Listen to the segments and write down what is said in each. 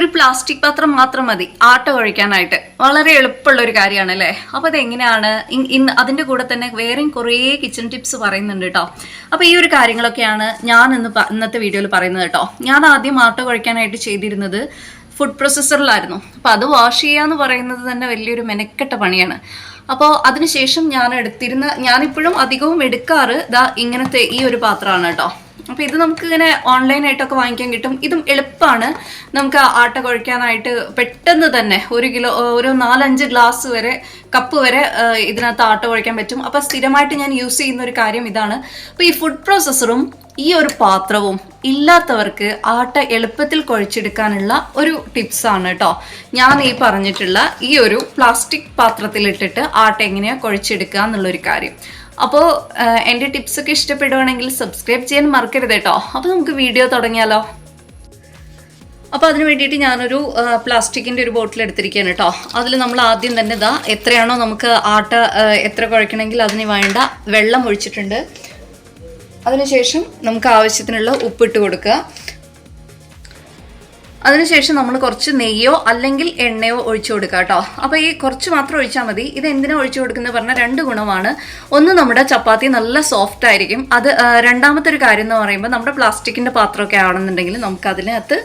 ഒരു പ്ലാസ്റ്റിക് പാത്രം മാത്രം മതി ആട്ട കുഴിക്കാനായിട്ട് വളരെ എളുപ്പമുള്ള ഒരു കാര്യമാണ് അല്ലേ അപ്പോൾ അതെങ്ങനെയാണ് ഇന്ന് അതിന്റെ കൂടെ തന്നെ വേറെയും കുറേ കിച്ചൺ ടിപ്സ് പറയുന്നുണ്ട് കേട്ടോ അപ്പോൾ ഈ ഒരു കാര്യങ്ങളൊക്കെയാണ് ഞാൻ ഇന്ന് ഇന്നത്തെ വീഡിയോയിൽ പറയുന്നത് കേട്ടോ ഞാൻ ആദ്യം ആട്ട കുഴിക്കാനായിട്ട് ചെയ്തിരുന്നത് ഫുഡ് പ്രോസസ്സറിലായിരുന്നു അപ്പോൾ അത് വാഷ് ചെയ്യുക എന്ന് പറയുന്നത് തന്നെ വലിയൊരു മെനക്കെട്ട പണിയാണ്. അപ്പോൾ അതിനുശേഷം ഞാൻ എടുത്തിരുന്ന ഞാനിപ്പോഴും അധികവും എടുക്കാറ് ദാ ഇങ്ങനത്തെ ഈ ഒരു പാത്രമാണ് കേട്ടോ അപ്പോൾ ഇത് നമുക്ക് ഇങ്ങനെ ഓൺലൈനായിട്ടൊക്കെ വാങ്ങിക്കാൻ കിട്ടും. ഇതും എളുപ്പമാണ് നമുക്ക് ആട്ട കുഴയ്ക്കാനായിട്ട് പെട്ടെന്ന് തന്നെ ഒരു കിലോ ഒരു നാലഞ്ച് ഗ്ലാസ് വരെ കപ്പ് വരെ ഇതിനകത്ത് ആട്ട കുഴയ്ക്കാൻ പറ്റും. അപ്പോൾ സ്ഥിരമായിട്ട് ഞാൻ യൂസ് ചെയ്യുന്ന ഒരു കാര്യം ഇതാണ്. അപ്പോൾ ഈ ഫുഡ് പ്രോസസ്സറും ഈ ഒരു പാത്രവും ഇല്ലാത്തവർക്ക് ആട്ട എളുപ്പത്തിൽ കുഴച്ചെടുക്കാനുള്ള ഒരു ടിപ്സാണ് കേട്ടോ. ഞാൻ ഈ പറഞ്ഞിട്ടുള്ള ഈ ഒരു പ്ലാസ്റ്റിക് പാത്രത്തിലിട്ടിട്ട് ആട്ട എങ്ങനെയാണ് കുഴച്ചെടുക്കുക എന്നുള്ളൊരു കാര്യം. അപ്പോൾ എന്റെ ടിപ്സൊക്കെ ഇഷ്ടപ്പെടുവാണെങ്കിൽ സബ്സ്ക്രൈബ് ചെയ്യാൻ മറക്കരുത് കേട്ടോ. അപ്പോൾ നമുക്ക് വീഡിയോ തുടങ്ങിയാലോ? അപ്പോൾ അതിന് വേണ്ടിയിട്ട് ഞാനൊരു പ്ലാസ്റ്റിക്കിന്റെ ഒരു ബോട്ടിൽ എടുത്തിരിക്കുകയാണ് കേട്ടോ. അതിൽ നമ്മൾ ആദ്യം തന്നെ ഇതാ എത്രയാണോ നമുക്ക് ആട്ട എത്ര കുഴക്കണമെങ്കിൽ അതിന് വേണ്ട വെള്ളം ഒഴിച്ചിട്ടുണ്ട്. അതിനുശേഷം നമുക്ക് ആവശ്യത്തിനുള്ള ഉപ്പിട്ട് കൊടുക്കുക. അതിനുശേഷം നമ്മൾ കുറച്ച് നെയ്യോ അല്ലെങ്കിൽ എണ്ണയോ ഒഴിച്ചു കൊടുക്കുക കേട്ടോ. അപ്പോൾ ഈ കുറച്ച് മാത്രം ഒഴിച്ചാൽ മതി. ഇത് എന്തിനാ ഒഴിച്ചു കൊടുക്കുന്നത് പറഞ്ഞാൽ രണ്ട് ഗുണമാണ്. ഒന്ന് നമ്മുടെ ചപ്പാത്തി നല്ല സോഫ്റ്റ് ആയിരിക്കും. അത് രണ്ടാമത്തെ ഒരു കാര്യം എന്ന് പറയുമ്പോൾ നമ്മുടെ പ്ലാസ്റ്റിക്കിന്റെ പാത്രമൊക്കെ ആണെന്നുണ്ടെങ്കിൽ നമുക്ക് അതിനകത്ത്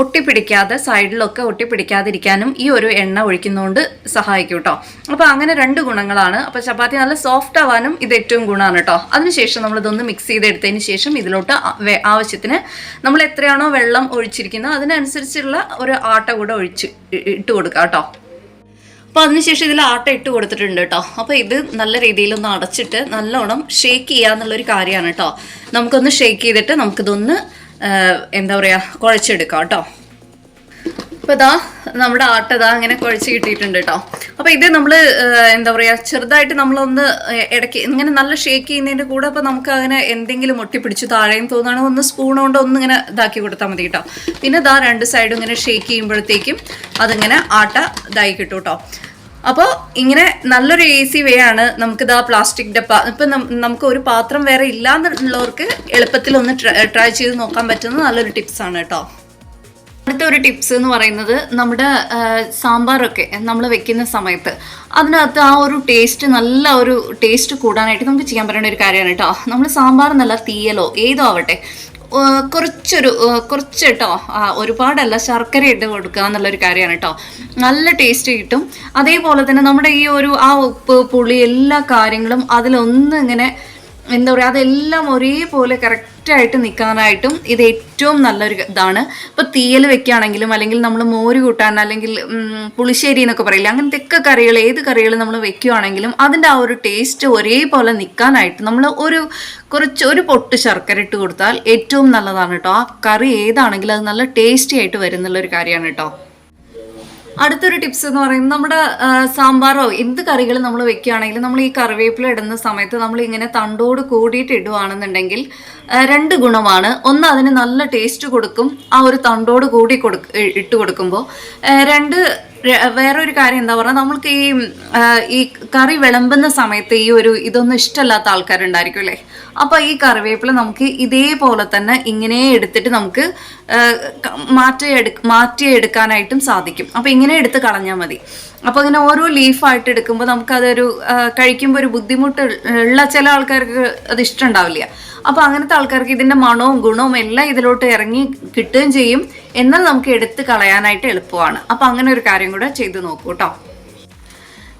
ഒട്ടിപ്പിടിക്കാതെ സൈഡിലൊക്കെ ഒട്ടിപ്പിടിക്കാതിരിക്കാനും ഈ ഒരു എണ്ണ ഒഴിക്കുന്നതുകൊണ്ട് സഹായിക്കും കേട്ടോ. അപ്പോൾ അങ്ങനെ രണ്ട് ഗുണങ്ങളാണ്. അപ്പോൾ ചപ്പാത്തി നല്ല സോഫ്റ്റ് ആവാനും ഇത് ഏറ്റവും ഗുണമാണ് കേട്ടോ. അതിനുശേഷം നമ്മൾ ഇതൊന്ന് മിക്സ് ചെയ്തെടുത്തതിന് ശേഷം ഇതിലോട്ട് ആവശ്യത്തിന് നമ്മൾ എത്രയാണോ വെള്ളം ഒഴിച്ചിരിക്കുന്നത് അതിനനുസരിച്ചുള്ള ഒരു ആട്ട കൂടെ ഒഴിച്ച് ഇട്ട് കൊടുക്കുക കേട്ടോ. അപ്പോൾ അതിനുശേഷം ഇതിൽ ആട്ട ഇട്ട് കൊടുത്തിട്ടുണ്ട് കേട്ടോ. അപ്പോൾ ഇത് നല്ല രീതിയിലൊന്ന് അടച്ചിട്ട് നല്ലോണം ഷേക്ക് ചെയ്യുക എന്നുള്ളൊരു കാര്യമാണ് കേട്ടോ. നമുക്കൊന്ന് ഷേക്ക് ചെയ്തിട്ട് നമുക്കിതൊന്ന് എന്താ പറയുക കുഴച്ചെടുക്കാം കേട്ടോ. അപ്പോൾ ഇതാ നമ്മുടെ ആട്ട ഇതാ അങ്ങനെ കുഴച്ച് കിട്ടിയിട്ടുണ്ട് കേട്ടോ അപ്പോൾ ഇത് നമ്മൾ എന്താ പറയുക ചെറുതായിട്ട് നമ്മളൊന്ന് ഇടയ്ക്ക് ഇങ്ങനെ നല്ല ഷേക്ക് ചെയ്യുന്നതിന്റെ കൂടെ അപ്പോൾ നമുക്ക് അങ്ങനെ എന്തെങ്കിലും ഒട്ടിപ്പിടിച്ച് താഴെയും തോന്നുകയാണെങ്കിൽ ഒന്ന് സ്പൂൺ കൊണ്ട് ഒന്ന് ഇങ്ങനെ ഇതാക്കി കൊടുത്താൽ മതി കേട്ടോ പിന്നെ ഇതാ രണ്ട് സൈഡും ഇങ്ങനെ ഷേക്ക് ചെയ്യുമ്പോഴത്തേക്കും അതിങ്ങനെ ആട്ട ഇതായി കിട്ടും കേട്ടോ അപ്പോൾ ഇങ്ങനെ നല്ലൊരു ഈസി വേ ആണ് നമുക്കിത് ആ പ്ലാസ്റ്റിക് ഡപ്പ. ഇപ്പം നമുക്ക് ഒരു പാത്രം വേറെ ഇല്ലാന്നുള്ളവർക്ക് എളുപ്പത്തിൽ ഒന്ന് ട്രൈ ചെയ്ത് നോക്കാൻ പറ്റുന്ന നല്ലൊരു ടിപ്സാണ് കേട്ടോ അടുത്ത ഒരു ടിപ്സ് എന്ന് പറയുന്നത് നമ്മുടെ സാമ്പാറൊക്കെ നമ്മൾ വെക്കുന്ന സമയത്ത് അതിനകത്ത് ആ ഒരു ടേസ്റ്റ് നല്ല ഒരു ടേസ്റ്റ് കൂടാനായിട്ട് നമുക്ക് ചെയ്യാൻ പറ്റുന്ന ഒരു കാര്യമാണ് കേട്ടോ. നമ്മൾ സാമ്പാർ നല്ല തീയലോ ഏതോ ആവട്ടെ കുറച്ചൊരു കുറച്ച് കേട്ടോ ഒരുപാടല്ല ശർക്കര ഇട്ട് കൊടുക്കുക എന്നുള്ളൊരു കാര്യമാണ് കേട്ടോ. നല്ല ടേസ്റ്റ് കിട്ടും. അതേപോലെ തന്നെ നമ്മുടെ ഈ ഒരു ആ ഉപ്പ് പുളി എല്ലാ കാര്യങ്ങളും അതിലൊന്നും ഇങ്ങനെ എന്താ പറയുക അതെല്ലാം ഒരേപോലെ കറക്റ്റായിട്ട് നിൽക്കാനായിട്ടും ഇത് ഏറ്റവും നല്ലൊരു ഇതാണ്. ഇപ്പോൾ തീയൽ വെക്കുകയാണെങ്കിലും അല്ലെങ്കിൽ നമ്മൾ മോര് കൂട്ടാൻ അല്ലെങ്കിൽ പുളിശ്ശേരി എന്നൊക്കെ പറയില്ല അങ്ങനത്തെ കറികൾ ഏത് കറികൾ നമ്മൾ വെക്കുകയാണെങ്കിലും അതിന്റെ ആ ഒരു ടേസ്റ്റ് ഒരേപോലെ നിൽക്കാനായിട്ട് നമ്മൾ ഒരു കുറച്ച് ഒരു പൊട്ട് ശർക്കര ഇട്ട് കൊടുത്താൽ ഏറ്റവും നല്ലതാണ് കേട്ടോ. ആ കറി ഏതാണെങ്കിലും അത് നല്ല ടേസ്റ്റി ആയിട്ട് വരുന്നുള്ളൊരു കാര്യമാണ് കേട്ടോ. അടുത്തൊരു ടിപ്സ് എന്ന് പറയുന്നത് നമ്മുടെ സാമ്പാറോ എന്ത് കറികൾ നമ്മൾ വെക്കുകയാണെങ്കിലും നമ്മൾ ഈ കറിവേപ്പില ഇടുന്ന സമയത്ത് നമ്മൾ ഇങ്ങനെ തണ്ടോട് കൂടിയിട്ട് ഇടുവാണെന്നുണ്ടെങ്കിൽ ആ, രണ്ട് ഗുണമാണ്. ഒന്ന് അതിന് നല്ല ടേസ്റ്റ് കൊടുക്കും. ആ ഒരു തണ്ടോട് കൂടി കൊടുക്ക ഇട്ട് കൊടുക്കുമ്പോൾ രണ്ട് വേറൊരു കാര്യം എന്താ പറയുക നമ്മൾക്ക് ഈ ഈ കറി വിളമ്പുന്ന സമയത്ത് ഈ ഒരു ഇതൊന്നും ഇഷ്ടമല്ലാത്ത ആൾക്കാരുണ്ടായിരിക്കും അല്ലേ? അപ്പോൾ ഈ കറിവേപ്പില നമുക്ക് ഇതേപോലെ തന്നെ ഇങ്ങനെ എടുത്തിട്ട് നമുക്ക് ആ, ക- മാറ്റി എടു മാറ്റി എടുക്കാനായിട്ടും സാധിക്കും. അപ്പോൾ ഇങ്ങനെ എടുത്ത് കളഞ്ഞാൽ മതി. അപ്പോൾ ഇങ്ങനെ ഓരോ ലീഫായിട്ട് എടുക്കുമ്പോൾ നമുക്കതൊരു കഴിക്കുമ്പോൾ ഒരു ബുദ്ധിമുട്ട് ഉള്ള ചില ആൾക്കാർക്ക് അത് ഇഷ്ടമുണ്ടാവില്ല അപ്പോൾ അങ്ങനത്തെ ആൾക്കാർക്ക് ഇതിന്റെ മണവും ഗുണവും എല്ലാം ഇതിലോട്ട് ഇറങ്ങി കിട്ടുകയും ചെയ്യും. എന്നാൽ നമുക്ക് എടുത്ത് കളയാനായിട്ട് എളുപ്പമാണ്. അപ്പോൾ അങ്ങനെ ഒരു കാര്യം കൂടെ ചെയ്ത് നോക്കൂ കേട്ടോ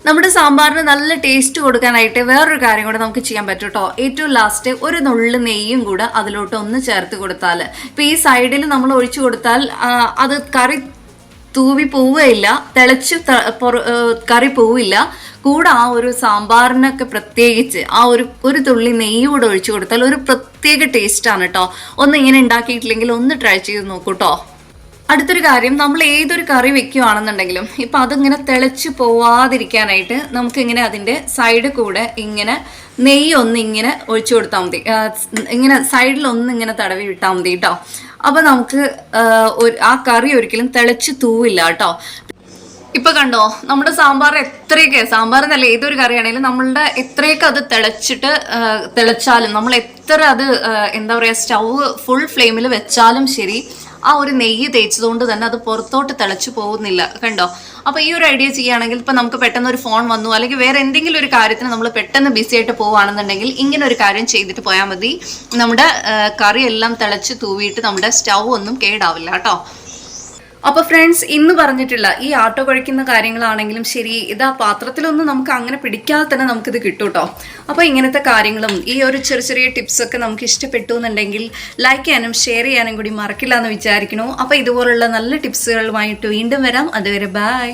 നമ്മുടെ സാമ്പാറിന് നല്ല ടേസ്റ്റ് കൊടുക്കാനായിട്ട് വേറൊരു കാര്യം കൂടെ നമുക്ക് ചെയ്യാൻ പറ്റും കേട്ടോ ഏറ്റവും ലാസ്റ്റ് ഒരു നുള്ളു നെയ്യും കൂടെ അതിലോട്ട് ഒന്ന് ചേർത്ത് കൊടുത്താൽ ഇപ്പം ഈ സൈഡിൽ നമ്മൾ ഒഴിച്ചു കൊടുത്താൽ അത് കറി തൂവി പോവുകയില്ല. തിളച്ച് കറി പോവില്ല. കൂടെ ആ ഒരു സാമ്പാറിനൊക്കെ പ്രത്യേകിച്ച് ആ ഒരു ഒരു തുള്ളി നെയ്യ് കൂടെ ഒഴിച്ചു കൊടുത്താൽ ഒരു പ്രത്യേക ടേസ്റ്റാണ് കേട്ടോ ഒന്ന് ഇങ്ങനെ ഉണ്ടാക്കിയിട്ടില്ലെങ്കിൽ ഒന്ന് ട്രൈ ചെയ്ത് നോക്കൂ കേട്ടോ അടുത്തൊരു കാര്യം നമ്മൾ ഏതൊരു കറി വെക്കുകയാണെന്നുണ്ടെങ്കിലും ഇപ്പം അതിങ്ങനെ തിളച്ച് പോവാതിരിക്കാനായിട്ട് നമുക്ക് ഇങ്ങനെ അതിന്റെ സൈഡ് കൂടെ ഇങ്ങനെ നെയ്യ് ഒന്ന് ഇങ്ങനെ ഒഴിച്ചു കൊടുത്താൽ മതി. ഇങ്ങനെ സൈഡിൽ ഒന്ന് ഇങ്ങനെ തടവി വിട്ടാൽ മതി കേട്ടോ അപ്പം നമുക്ക് ആ, കറി ഒരിക്കലും തിളച്ച് തൂവില്ല കേട്ടോ ഇപ്പൊ കണ്ടോ നമ്മുടെ സാമ്പാർ എത്രയൊക്കെ സാമ്പാർ എന്നല്ല ഏതൊരു കറിയാണെങ്കിലും നമ്മളുടെ എത്രയൊക്കെ അത് തിളച്ചിട്ട് തിളച്ചാലും നമ്മൾ എത്ര അത് എന്താ പറയുക സ്റ്റൗ ഫുൾ ഫ്ലെയിമിൽ വെച്ചാലും ശരി ആ ഒരു നെയ്യ് തേച്ചതുകൊണ്ട് തന്നെ അത് പുറത്തോട്ട് തിളച്ചു പോകുന്നില്ല കണ്ടോ? അപ്പോൾ ഈ ഒരു ഐഡിയ ചെയ്യുകയാണെങ്കിൽ ഇപ്പൊ നമുക്ക് പെട്ടെന്ന് ഒരു ഫോൺ വന്നു അല്ലെങ്കിൽ വേറെ എന്തെങ്കിലും ഒരു കാര്യത്തിന് നമ്മൾ പെട്ടെന്ന് ബിസി ആയിട്ട് പോവുകയാണെന്നുണ്ടെങ്കിൽ ഇങ്ങനെ ഒരു കാര്യം ചെയ്തിട്ട് പോയാൽ മതി. നമ്മുടെ കറി എല്ലാം തിളച്ച് തൂവിയിട്ട് നമ്മുടെ സ്റ്റൗ ഒന്നും കേടാവില്ല കേട്ടോ? അപ്പൊ ഫ്രണ്ട്സ് ഇന്ന് പറഞ്ഞിട്ടുള്ള ഈ ആട്ടോ കഴിക്കുന്ന കാര്യങ്ങളാണെങ്കിലും ശരി ഇതാ പാത്രത്തിലൊന്നും നമുക്ക് അങ്ങനെ പിടിക്കാതെ തന്നെ നമുക്കിത് കിട്ടും കേട്ടോ അപ്പൊ ഇങ്ങനത്തെ കാര്യങ്ങളും ഈ ഒരു ചെറിയ ചെറിയ ടിപ്സ് ഒക്കെ നമുക്ക് ഇഷ്ടപ്പെട്ടു എന്നുണ്ടെങ്കിൽ ലൈക്ക് ചെയ്യാനും ഷെയർ ചെയ്യാനും കൂടി മറക്കില്ല എന്ന് വിചാരിക്കണു അപ്പൊ ഇതുപോലുള്ള നല്ല ടിപ്സുകളുമായിട്ട് വീണ്ടും വരാം. അതുവരെ ബൈ